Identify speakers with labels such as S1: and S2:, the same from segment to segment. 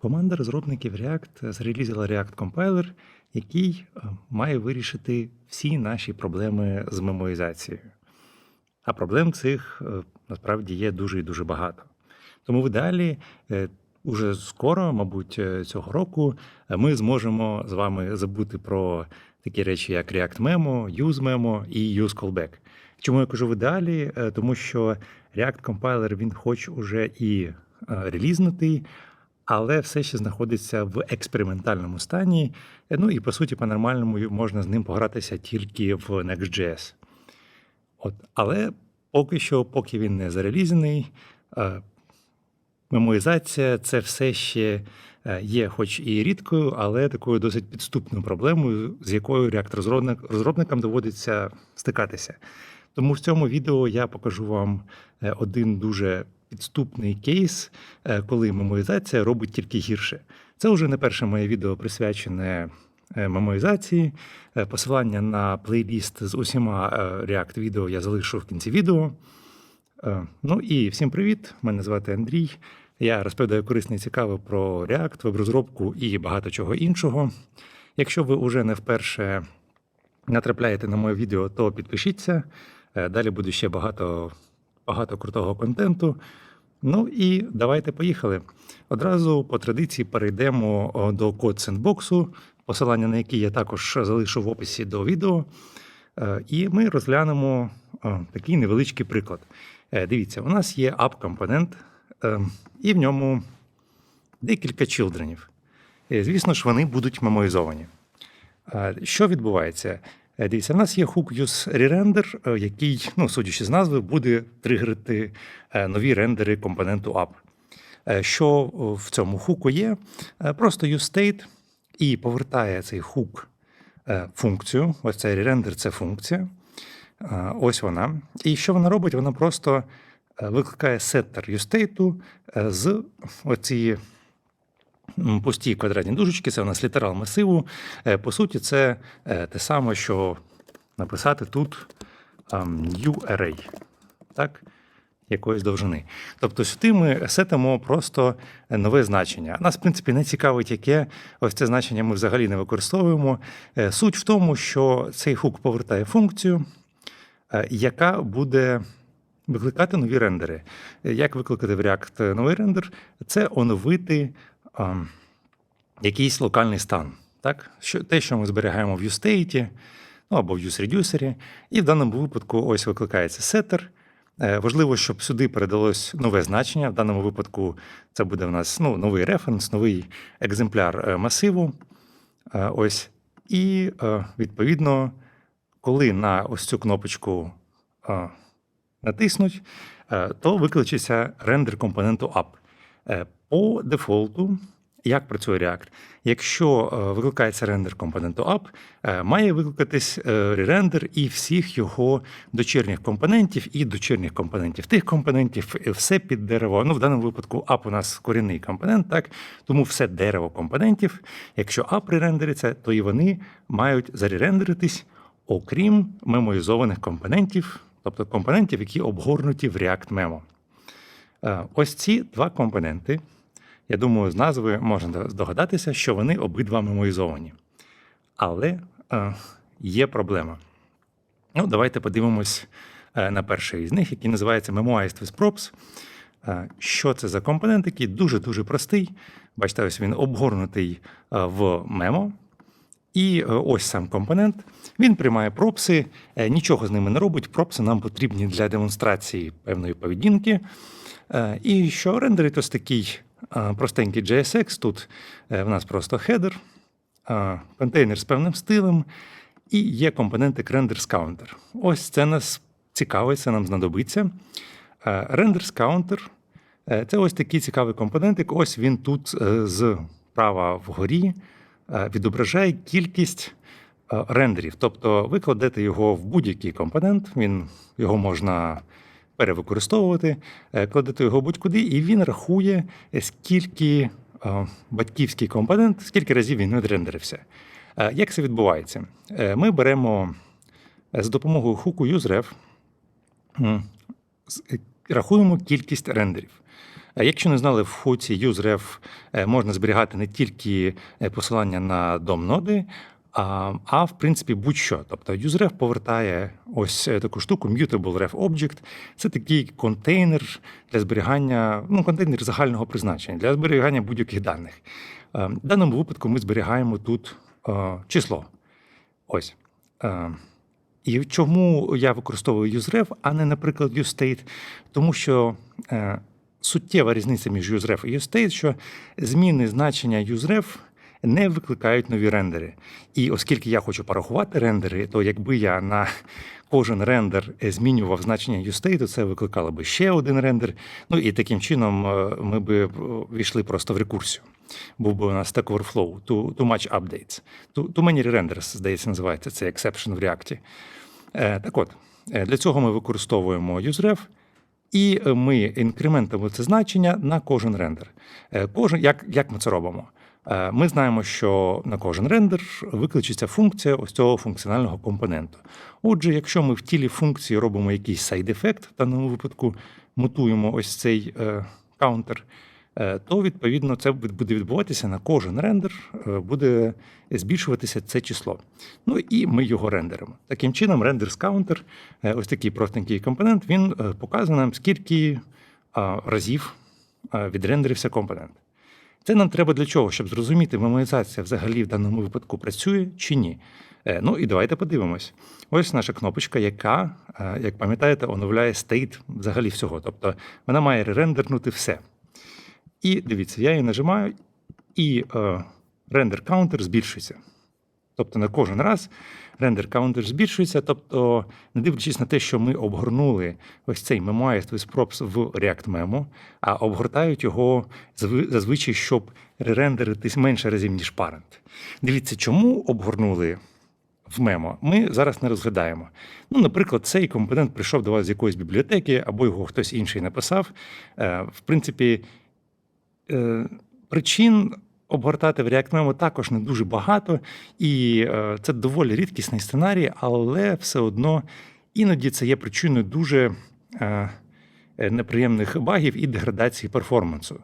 S1: Команда розробників React зрелізила React Compiler, який е, має вирішити всі наші проблеми з мемоїзацією. А проблем цих е, насправді є дуже і дуже багато. Тому в ідеалі е, уже скоро, мабуть, е, цього року, е, ми зможемо з вами забути про такі речі, як React Memo, Use Memo і Use Callback. Чому я кажу в ідеалі? Е, Тому що React Compiler, він хоч уже і е, релізнутий, але все ще знаходиться в експериментальному стані. Ну і по суті, по-нормальному можна з ним погратися тільки в Next.js. От, але поки що, поки він не зарелізений, е, мемоїзація це все ще е, є, хоч і рідкою, але такою досить підступною проблемою, з якою React-розробникам доводиться стикатися. Тому в цьому відео я покажу вам е, один дуже підступний кейс, е, коли мемоїзація робить тільки гірше. Це вже не перше моє відео присвячене е, мемоїзації. Е, Посилання на плейліст з усіма React відео я залишу в кінці відео. Ну і всім привіт! Мене звати Андрій. Я розповідаю корисне і цікаве про React, веб-розробку і багато чого іншого. Якщо ви вже не вперше натрапляєте на моє відео, то підпишіться. Далі буде ще багато, багато крутого контенту. Ну і давайте поїхали. Одразу по традиції перейдемо до код сендбоксу, посилання на який я також залишу в описі до відео. Е, І ми розглянемо такий невеличкий приклад. Е, Дивіться, у нас є app-компонент, е, і в ньому декілька чилдренів. Звісно ж, вони будуть мемоїзовані. Що відбувається? Е, Дивіться, в нас є hook use re-render, е, який, ну, судячи з назви, буде тригерити е, нові рендери компоненту app. Що в цьому хуку є? Просто useState і повертає цей хук функцію. Ось цей re-render – це функція. Ось вона. І що вона робить? Вона просто викликає setter useState з оцієї пусті квадратні дужечки, це у нас літерал масиву. Е, По суті, це е, те саме, що написати тут ем, new array, так? якоїсь довжини. Тобто сюди ми сетимо просто нове значення. Нас, в принципі, не цікавить, яке ось це значення ми взагалі не використовуємо. Е, Суть в тому, що цей хук повертає функцію, яка буде викликати нові рендери. Як викликати в React новий рендер? Це оновити ем, якийсь локальний стан. Так? Що, те, що ми зберігаємо в useState, ну або в useReducer, і в даному випадку ось викликається setter. Е, Важливо, щоб сюди передалось нове значення. В даному випадку це буде в нас ну, новий референс, новий екземпляр е, масиву. Е, Ось. І відповідно, коли на ось цю кнопочку натиснуть, то викличеться рендер компоненту app. По дефолту, як працює React, якщо е, викликається рендер компоненту app, е, має викликатись е, ререндер і всіх його дочірніх компонентів і дочірніх компонентів. Тих компонентів все під дерево. Ну, в даному випадку app у нас корінний компонент, так тому все дерево компонентів. Якщо app ререндериться, то і вони мають заререндеритись, окрім мемоїзованих компонентів, тобто компонентів, які обгорнуті в React Memo. Ось ці два компоненти. Я думаю, з назви можна здогадатися, що вони обидва мемоїзовані. Але е, є проблема. Ну, давайте подивимось е, на перший із них, який називається Memoized with Props. Е, Що це за компонент, який дуже-дуже простий. Бачите, ось він обгорнутий е, в мемо. І ось сам компонент. Він приймає пропси, нічого з ними не робить. Пропси нам потрібні для демонстрації певної поведінки. І що рендерить ось такий простенький JSX. Тут е, в нас просто хедер, контейнер з певним стилем, і є компоненти renders counter. Ось це нас цікавить, це нам знадобиться. Е, Renders counter е, це ось такий цікавий компонентик. Ось він тут е, з права вгорі відображає кількість рендерів. Тобто ви кладете його в будь-який компонент, він, його можна перевикористовувати, е, кладете його будь-куди, і він рахує, е, скільки е, батьківський компонент, скільки разів він відрендерився. Як це відбувається? Ми беремо з допомогою хуку useRef, рахуємо кількість рендерів. Якщо не знали, в хуці useref можна зберігати не тільки посилання на дом-ноди, а, а в принципі будь-що. Тобто useref повертає ось е, таку штуку Mutable Ref Object. Це такий контейнер для зберігання, ну, контейнер загального призначення для зберігання будь-яких даних. Е, В даному випадку ми зберігаємо тут е, число. Ось. І чому я використовую useref, а не, наприклад, useState? Тому що суттєва різниця між useref і useState, що зміни значення useref не викликають нові рендери. І оскільки я хочу порахувати рендери, то якби я на кожен рендер е, змінював значення useState, то це викликало би ще один рендер. Ну і таким чином е, ми би е, війшли просто в рекурсію. Був би у нас Stack Overflow, too, too much updates. Too, too many renders, здається, називається це exception в React. Так от, для цього ми використовуємо useref, і ми інкрементуємо це значення на кожен рендер. Кожен, як, як ми це робимо? Е, Ми знаємо, що на кожен рендер викличеться функція ось цього функціонального компоненту. Отже, якщо ми в тілі функції робимо якийсь сайд-ефект, в даному випадку мутуємо ось цей е, каунтер, е, то відповідно це буде відбуватися на кожен рендер, буде збільшуватися це число. Ну і ми його рендеримо. Таким чином, рендерс каунтер, ось такий простенький компонент, він показує нам, скільки разів відрендерився компонент. Це нам треба для чого? Щоб зрозуміти, меморизація взагалі в даному випадку працює чи ні. Е, Ну і давайте подивимось. Ось наша кнопочка, яка, е, як пам'ятаєте, оновляє стейт взагалі всього. Тобто вона має ререндернути все. І дивіться, я її нажимаю, і е, рендер каунтер збільшується. Тобто на кожен раз рендер каунтер збільшується. Тобто, не дивлячись на те, що ми обгорнули ось цей Memoized with props в React Memo, а обгортають його зазвичай, щоб ререндеритись менше разів, ніж парент. Дивіться, чому обгорнули в мемо, ми зараз не розглядаємо. Ну, наприклад, цей компонент прийшов до вас з якоїсь бібліотеки, або його хтось інший написав. Е, В принципі, е, причин обгортати в React Memo також не дуже багато, і е, це доволі рідкісний сценарій, але все одно іноді це є причиною дуже е, неприємних багів і деградації перформансу.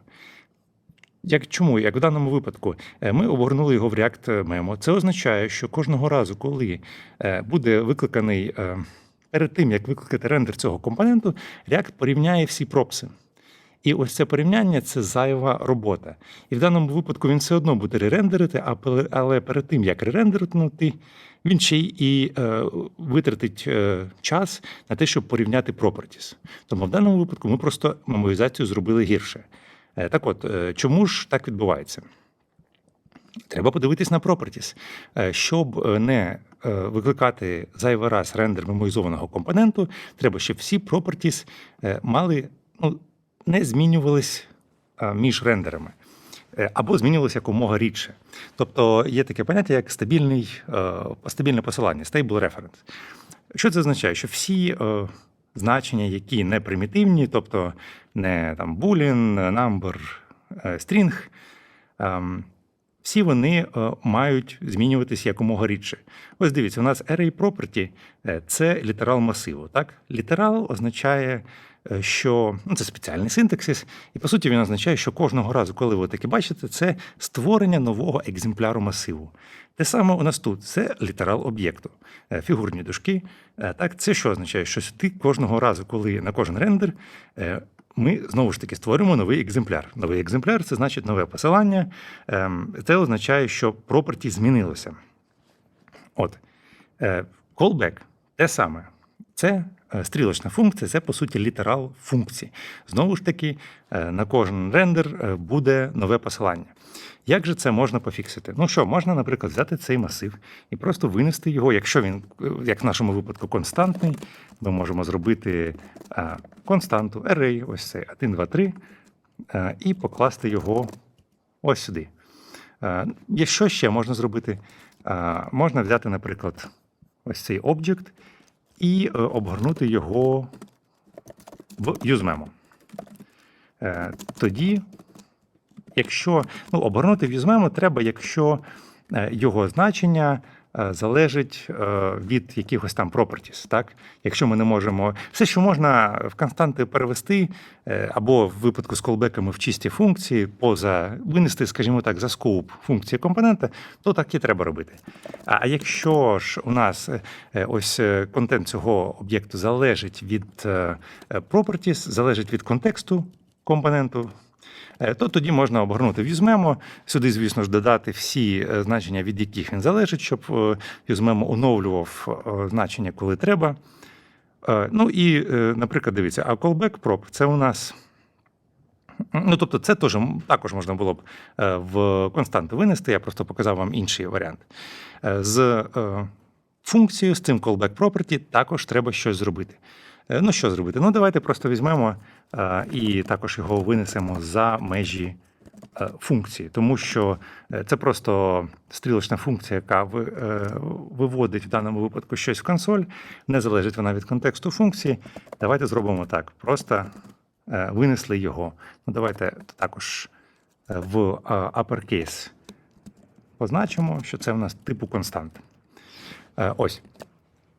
S1: Як чому? Як в даному випадку, Е, ми обгорнули його в React Memo. Це означає, що кожного разу, коли буде викликаний перед тим, як викликати рендер цього компоненту, React порівняє всі пропси. І ось це порівняння це зайва робота. І в даному випадку він все одно буде ререндерити, але перед тим, як ререндерити, він ще й е, витратить е, час на те, щоб порівняти properties. Тому в даному випадку ми просто меморизацію зробили гірше. Е, Так от, е, чому ж так відбувається? Треба подивитись на properties. Е, Щоб е, не е, викликати зайвий раз рендер меморизованого компоненту, треба, щоб всі properties е, мали, ну, не змінювались е, між рендерами. Е, Або змінювалися якомога рідше. Тобто є таке поняття, як стабільний, е, стабільне посилання, stable reference. Що це означає? Що всі значення, які не примітивні, тобто не там boolean, number, string, ем, всі вони мають змінюватися якомога рідше. Ось дивіться, у нас array property це літерал масиву. Так? Літерал означає, що ну, це спеціальний синтаксис, і по суті він означає, що кожного разу, коли ви таке бачите, це створення нового екземпляру масиву. Те саме у нас тут це літерал об'єкту, е, фігурні дужки. Е, Так, це що означає? Що ти кожного разу, коли на кожен рендер, е, ми знову ж таки створюємо новий екземпляр. Новий екземпляр це значить нове посилання. Ем, Це означає, що property змінилося. От. Е, Callback те саме. Це е, стрілочна функція, це по суті літерал функції. Знову ж таки, е, на кожен рендер е, буде нове посилання. Як же це можна пофіксити? Ну що, можна, наприклад, взяти цей масив і просто винести його, якщо він, е, як в нашому випадку, константний, ми можемо зробити е, константу, array, ось цей 1, 2, 3, е, і покласти його ось сюди. Е, Що ще можна зробити? Е, Можна взяти, наприклад, ось цей об'єкт і е, обгорнути його в useMemo. Е, Тоді, якщо ну, обгорнути в юзмемо, треба, якщо е, його значення залежить е, від якихось там properties. Так? Якщо ми не можемо, все, що можна в константи перевести, е, або в випадку з колбеками в чисті функції, поза винести, скажімо так, за скоуп функції компонента, то так і треба робити. А якщо ж у нас е, е, ось е, контент цього об'єкту залежить від е, е, properties, залежить від контексту компоненту, е, то тоді можна обгорнути в сюди, звісно ж, додати всі е, значення, від яких він залежить, щоб е, оновлював е, значення, коли треба. Е, Ну і, е, наприклад, дивіться, а callback prop – це у нас. Ну, тобто, це теж також можна було б е, в константу винести. Я просто показав вам інший варіант. Е, З функцією, з цим callback property також треба щось зробити. Е, Ну, що зробити? Ну, давайте просто візьмемо е, і також його винесемо за межі е, функції, тому що це просто стрілочна функція, яка ви- виводить в даному випадку щось в консоль, не залежить вона від контексту функції. Давайте зробимо так: просто винесли його. Ну, давайте також в uppercase позначимо, що це в нас типу констант. Е, Ось.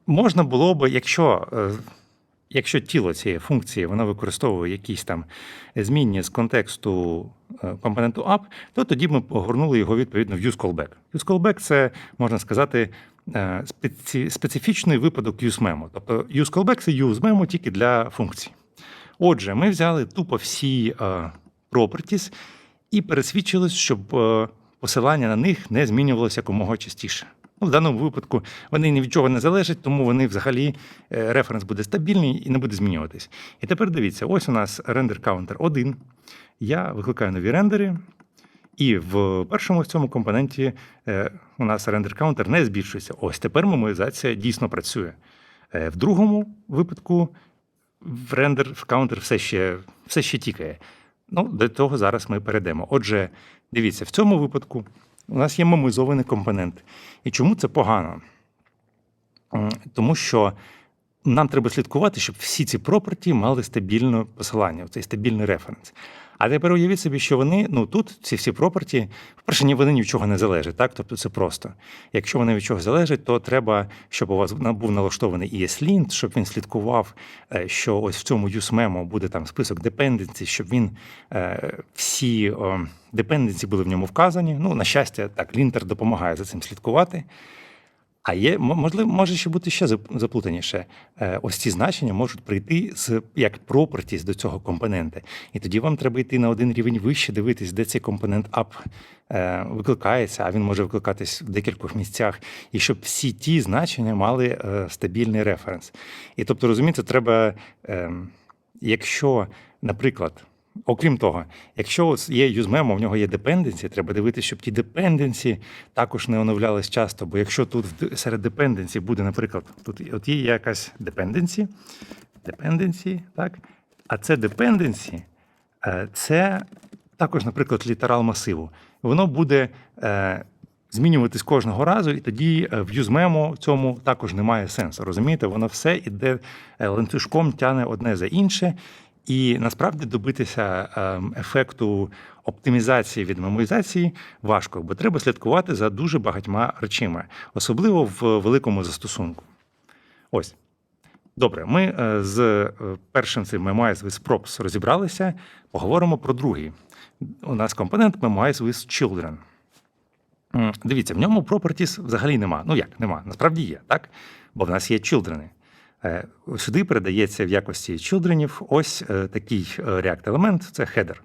S1: Можна було би, якщо, е, якщо тіло цієї функції воно використовує якісь там змінні з контексту е, компоненту up, то тоді ми погорнули його відповідно в useCallback. UseCallback – це, можна сказати, специфічний випадок useMemo. Тобто useCallback – це useMemo тільки для функцій. Отже, ми взяли тупо всі properties і пересвідчились, щоб посилання на них не змінювалося якомога частіше. Ну, в даному випадку вони ні від чого не залежать, тому вони взагалі е, референс буде стабільний і не буде змінюватись. І тепер дивіться: ось у нас рендер counter 1. Я викликаю нові рендери, і в першому в цьому компоненті е, у нас рендер counter не збільшується. Ось тепер мемоїзація дійсно працює. Е, В другому випадку в рендер в каунтер все ще, все ще тікає. Ну, до того зараз ми перейдемо. Отже, дивіться, в цьому випадку у нас є мемоїзований компонент. І чому це погано? Тому що нам треба слідкувати, щоб всі ці проперті мали стабільне посилання, цей стабільний референс. А тепер уявіть собі, що вони, ну тут ці всі проперті, по-перше, ні, вони ні від чого не залежать, так? Тобто це просто. Якщо вони від чого залежать, то треба, щоб у вас був налаштований ESLint, щоб він слідкував, е, що ось в цьому UseMemo буде там список dependency, щоб він е, всі dependency були в ньому вказані. Ну, на щастя, так, лінтер допомагає за цим слідкувати. А є, можливо, може ще бути ще зап- заплутаніше. Е, Ось ці значення можуть прийти з як properties до цього компонента. І тоді вам треба йти на один рівень вище, дивитись, де цей компонент up е, викликається, а він може викликатись в декількох місцях, і щоб всі ті значення мали е, стабільний референс. І тобто, розумієте, треба, е, якщо, наприклад, Окрім того, якщо є UseMemo, в нього є dependency, треба дивитися, щоб ті dependency також не оновлялись часто. Бо якщо тут серед dependency буде, наприклад, тут от є якась dependency, dependency, так? А це е, це також, наприклад, літерал масиву. Воно буде е, змінюватись кожного разу, і тоді е, в UseMemo цьому також немає сенсу. Розумієте, воно все іде е, ланцюжком, тяне одне за інше. І насправді добитися ем, ефекту оптимізації від мемоїзації важко, бо треба слідкувати за дуже багатьма речами, особливо в великому застосунку. Ось. Добре, ми е, з е, першим цим Memorize with Props розібралися. Поговоримо про другий. У нас компонент Memorize with Children. Дивіться, в ньому properties взагалі нема. Ну як, нема? Насправді є, так? Бо в нас є children. Е, Сюди передається в якості childrenів ось е, такий е, React-елемент це header.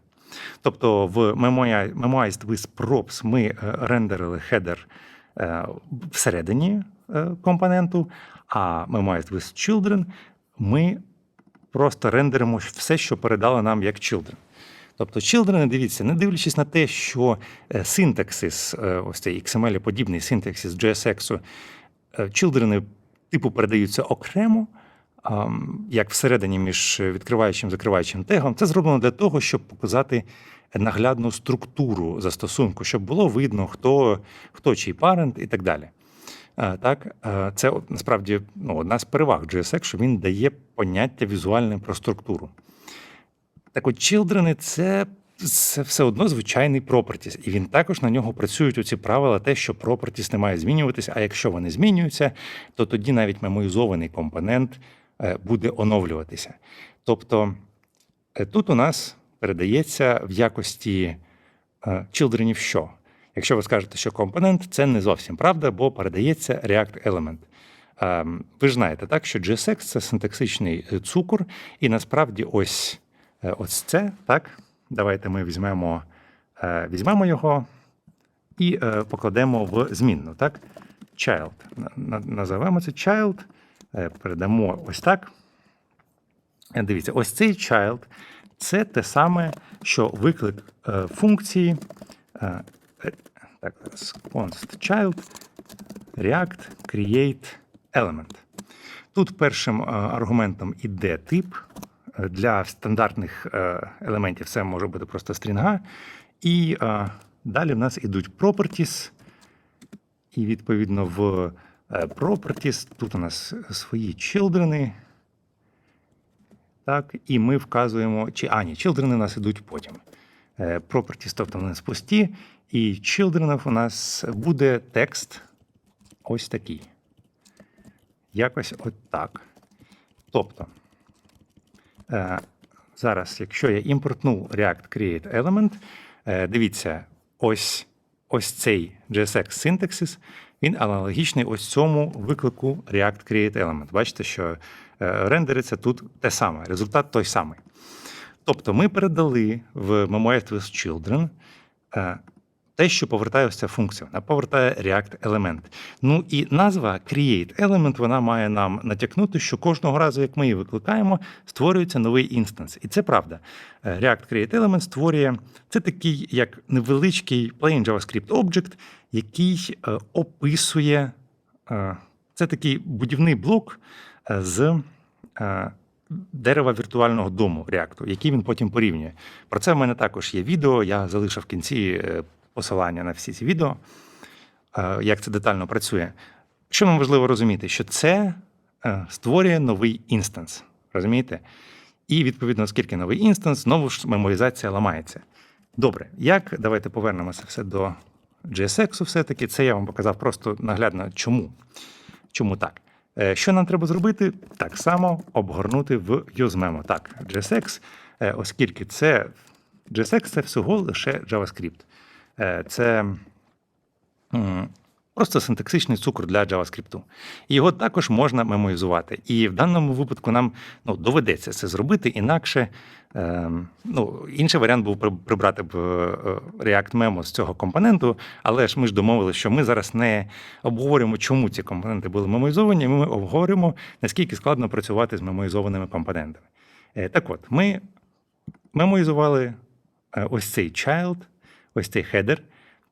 S1: Тобто в Memoized with props ми рендерили е, всередині компоненту, а Memoized with children ми просто рендеримо все, що передали нам як children. Тобто children, дивіться, не дивлячись на те, що синтаксис, ось цей XML-подібний синтаксис JSX, children типу передаються окремо, як всередині між відкриваючим і закриваючим тегом. Це зроблено для того, щоб показати наглядну структуру застосунку, щоб було видно, хто, хто чий парент і так далі. Е, Так, е, це насправді ну, одна з переваг JSX, що він дає поняття візуальне про структуру. Так от, children – це це все одно звичайний properties, і він також на нього працюють оці правила, те, що properties не має змінюватися. А якщо вони змінюються, то тоді навіть мемоїзований компонент е, буде оновлюватися. Тобто е, тут у нас передається в якості е, childrenів що? Якщо ви скажете, що компонент, це не зовсім правда, бо передається React Element. Ем, Ви ж знаєте, так, що JSX – це синтаксичний цукор, і насправді ось, ось це, так, давайте ми візьмемо, е, візьмемо його і е, покладемо в змінну, так? Child. На- на- Називаємо це child, е, передамо ось так. Дивіться, ось цей child – це те саме, що виклик функції. Так, const child React create element. Тут першим аргументом іде тип. Для стандартних е, елементів це може бути просто стрінга. І е, далі в нас ідуть properties. І відповідно в е, properties тут у нас свої children. Так, і ми вказуємо, чи а, ні, children у нас ідуть потім. Properties, тобто у нас пусті, і children у нас буде текст ось такий. Якось от так. Тобто, зараз, якщо я імпортну React Create Element, е, дивіться, ось, ось цей JSX синтаксис, він аналогічний ось цьому виклику React Create Element. Бачите, що е, рендериться тут те саме, результат той самий. Тобто ми передали в MemoF with Children е, те, що повертає ось ця функція. Вона повертає React Element. Ну і назва Create Element вона має нам натякнути, що кожного разу, як ми її викликаємо, створюється новий інстанс. І це правда. Е, React Create Element створює це такий як невеличкий plain JavaScript Object, який е, описує е, це такий будівний блок з. Дерева віртуального дому React, який він потім порівнює. Про це в мене також є відео. Я залишив в кінці посилання на всі ці відео, е, як це детально працює. Що нам важливо розуміти, що це е, створює новий інстанс. Розумієте? І відповідно, оскільки новий інстанс, знову ж меморизація ламається. Добре, як давайте повернемося все до JSX, все-таки це я вам показав просто наглядно, чому. Чому так? Е, Що нам треба зробити? Так само обгорнути в UseMemo. Так, JSX, оскільки це JSX це всього лише JavaScript. Е, Це просто синтаксичний цукор для JavaScript. І його також можна мемоїзувати. І в даному випадку нам ну, доведеться це зробити, інакше ем, ну, інший варіант був прибрати б е, е, React Memo з цього компоненту, але ж ми ж домовилися, що ми зараз не обговорюємо, чому ці компоненти були мемоїзовані, ми обговорюємо, наскільки складно працювати з мемоїзованими компонентами. Так от, ми мемоїзували ось цей child, ось цей хедер.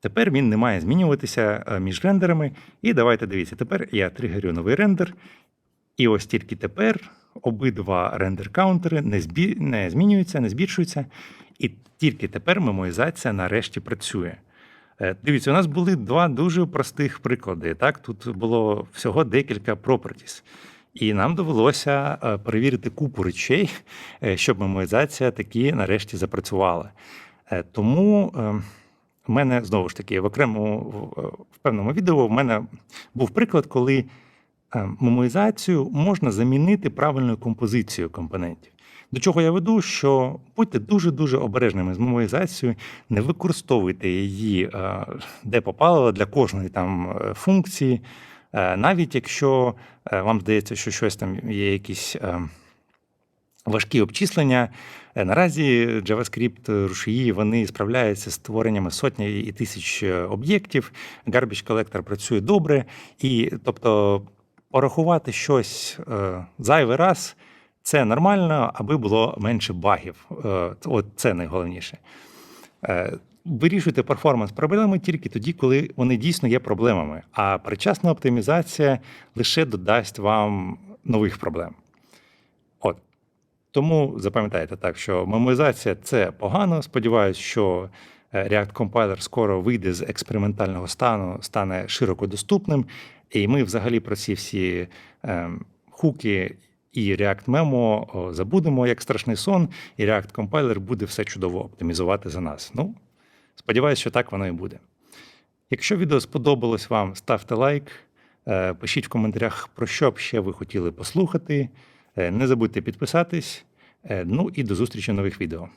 S1: Тепер він не має змінюватися е, між рендерами. І давайте дивіться, тепер я тригерю новий рендер. І ось тільки тепер обидва рендер-каунтери не, збі... не змінюються, не збільшуються. І тільки тепер мемоїзація нарешті працює. Е, Дивіться, у нас були два дуже простих приклади. Так? Тут було всього декілька properties. І нам довелося е, перевірити купу речей, щоб мемоїзація таки нарешті запрацювала. Е, Тому е, в мене знову ж таки в окремому в- е, певному відео в мене був приклад, коли мемоїзацію можна замінити правильною композицією компонентів. До чого я веду, що будьте дуже-дуже обережними з мемоїзацією, не використовуйте її де попало для кожної там функції, навіть якщо вам здається, що щось там є якісь. важкі обчислення. Е, Наразі JavaScript рушії вони справляються з створеннями сотні і тисяч е, об'єктів. Garbage Collector працює добре, і тобто порахувати щось е, зайвий раз це нормально, аби було менше багів. Е, От це найголовніше. Е, Вирішуйте перформанс проблеми тільки тоді, коли вони дійсно є проблемами. А причасна оптимізація лише додасть вам нових проблем. Тому запам'ятайте так, що мемоїзація це погано. Сподіваюсь, що е, React Compiler скоро вийде з експериментального стану, стане широко доступним. І ми взагалі про ці всі ем, хуки і React Memo забудемо як страшний сон, і React Compiler буде все чудово оптимізувати за нас. Ну, сподіваюся, що так воно і буде. Якщо відео сподобалось вам, ставте лайк, е, пишіть в коментарях, про що б ще ви хотіли послухати. Е, Не забудьте підписатись. Е, Ну і до зустрічі в нових відео.